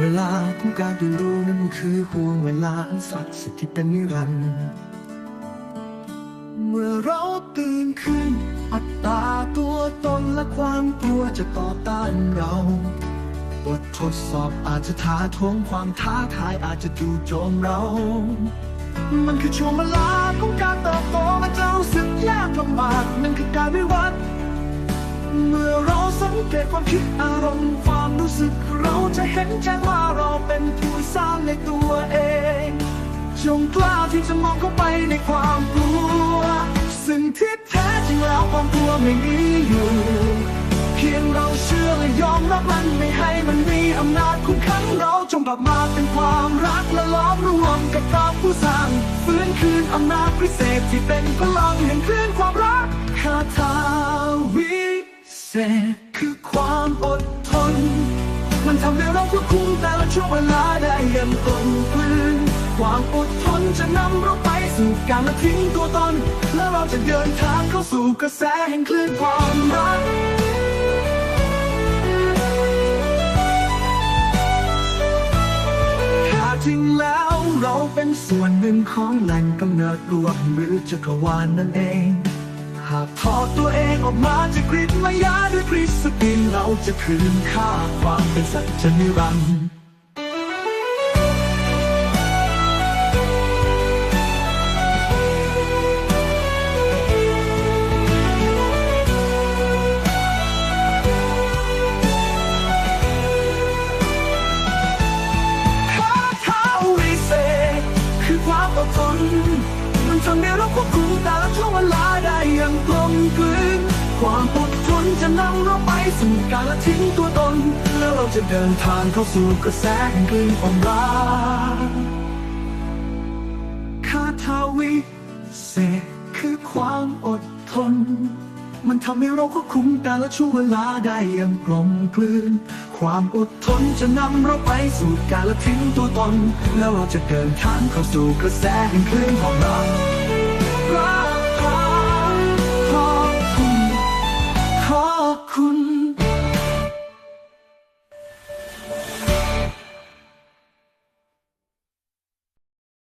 เวลาของการเรียนรู้นั้นคือห่วงเวลาอันศักดิ์สิทธิ์ที่เป็นนิรันดร์เมื่อเราตื่นขึ้น อัตตาตัวตนและความกลัวจะต่อต้านเราบททดสอบอาจจะท้าทวงความท้าทายอาจจะจู่โจมเรา มันคือช่วงเวลาของการเติบโตมันจะรู้สึกยากลำบากนั่นคือการวิวัฒน์ เมื่อเราสังเกตความคิดอารมณ์ความรู้สึกเราจะเห็นแจ้งว่าเราเป็นผู้สร้างในตัวเอง จงกล้าที่จะมองเข้าไปในความกลัวซึ่งที่แท้จริงแล้วความกลัวไม่มีอยู่ เพียงเราเชื่อและยอมรับมันไม่ให้มันมีอำนาจคุมขังเราจงกลับมาเป็นความรักและล้อมรวมกับพระผู้สร้างฟื้นคืนอำนาจพิเศษที่เป็นพลังแห่งคลื่น ษคือความอดทน มันทำให้เราควบคุมแต่ละช่วงเวลาได้อย่างกลมกลืนความอดทนจะนำเราไปสู่การละทิ้งตัวตน และเราจะเดินทางเข้าสู่กระแสแห่งคลื่นความรักจริงแล้วเราเป็นส่วนหนึ่งของแหล่งกำเนิดรวมหรือจักรวาลนั่นเอง ออกมาจากกริดมายาด้วยคริสตินเราจะคืนค่าความเป็นสัจจนิรันดร์คาถาวิเศษคือความอดทนมันทำให้เราควบ จะนำเราไปสู่การละทิ้งตัวตน แล้วเราจะเดินทางเข้าสู่กระแสแห่งคลื่นความรักคาถาวิเศษคือความอดทน มันทำให้เราควบคุมแต่ละช่วงเวลาได้อย่างกลมกลืน ความอดทนจะนำเราไปสู่การละทิ้งตัวตน แล้วเราจะเดินทางเข้าสู่กระแสแห่งคลื่นของเรา